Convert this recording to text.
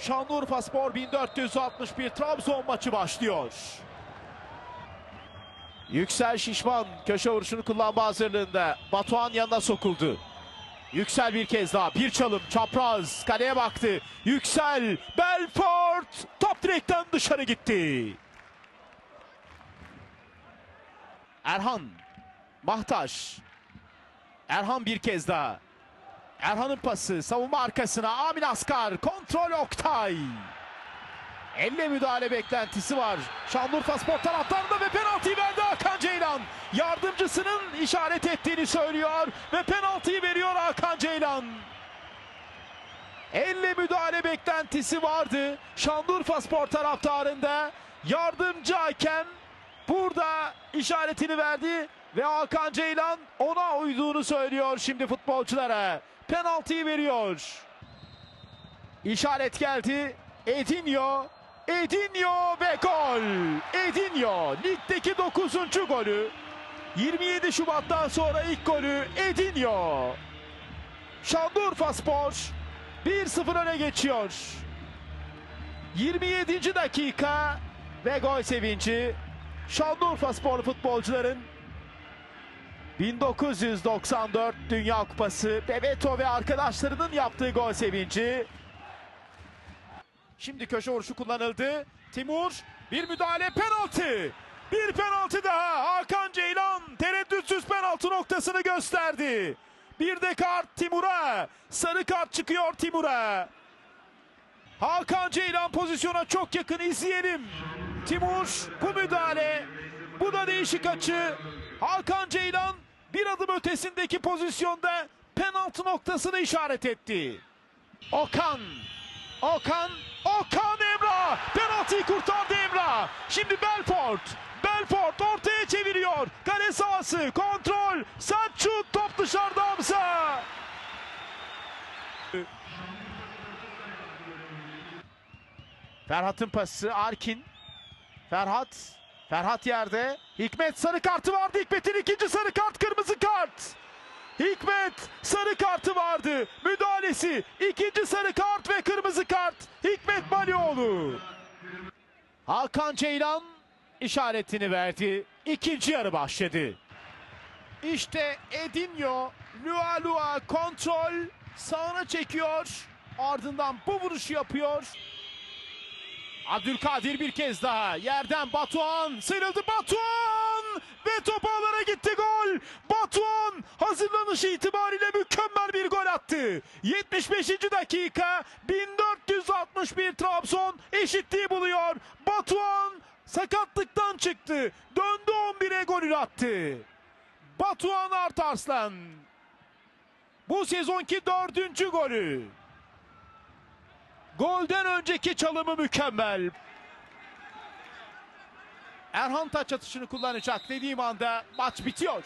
Şanlıurfa Spor 1461 Trabzon maçı başlıyor. Yüksel Şişman köşe vuruşunu kullanma hazırlığında. Batuhan yanına sokuldu. Yüksel bir kez daha bir çalım çapraz kaleye baktı. Yüksel Belfort top direkten dışarı gitti. Erhan Mahtaş Erhan bir kez daha. Erhan'ın pası savunma arkasına Amin Askar kontrol Oktay. Elle müdahale beklentisi var. Şanlıurfa Spor taraftarında ve penaltıyı verdi Hakan Ceylan. Yardımcısının işaret ettiğini söylüyor ve penaltıyı veriyor Hakan Ceylan. Elle müdahale beklentisi vardı. Şanlıurfa Spor taraftarında yardımcı hakem burada işaretini verdi ve Hakan Ceylan ona uyduğunu söylüyor şimdi futbolculara. Penaltıyı veriyor. İşaret geldi. Edinho. Edinho ve gol. Edinho ligdeki 9. golü. 27 Şubat'tan sonra ilk golü Edinho. Şanlıurfa Spor 1-0 öne geçiyor. 27. dakika ve gol sevinci. Şanlıurfa Spor futbolcuların 1994 Dünya Kupası Bebeto ve arkadaşlarının yaptığı gol sevinci. Şimdi köşe vuruşu kullanıldı. Timur bir müdahale penaltı. Bir penaltı daha. Hakan Ceylan tereddütsüz penaltı noktasını gösterdi. Bir de kart Timur'a. Sarı kart çıkıyor Timur'a. Hakan Ceylan pozisyona çok yakın izleyelim. Timur bu müdahale. Bu da değişik açı. Hakan Ceylan bir adım ötesindeki pozisyonda penaltı noktasını işaret etti. Okan. Okan. Okan Emrah. Penaltıyı kurtardı Emrah. Şimdi Belfort. Belfort ortaya çeviriyor. Kale sahası. Kontrol. Sert. Top dışarıda Hamza. Ferhat'ın pası Arkin. Ferhat. Ferhat yerde. Hikmet sarı kartı vardı. Hikmet'in ikinci sarı kart kırmızı kart. Hikmet sarı kartı vardı. Müdahalesi. ikinci sarı kart ve kırmızı kart. Hikmet Balioğlu. Hakan Ceylan işaretini verdi. İkinci yarı başladı. İşte Edinho Lua Lua kontrol sağına çekiyor. Ardından bu vuruşu yapıyor. Abdülkadir bir kez daha yerden Batuhan sıyrıldı Batuhan ve top ağlara gitti gol. Batuhan hazırlanışı itibariyle mükemmel bir gol attı. 75. dakika 1461 Trabzon eşitliği buluyor. Batuhan sakatlıktan çıktı. Döndü 11'e golü attı. Batuhan Artarslan. Bu sezonki dördüncü golü. Golden önceki çalımı mükemmel. Erhan taç atışını kullanacak dediğim anda maç bitiyor.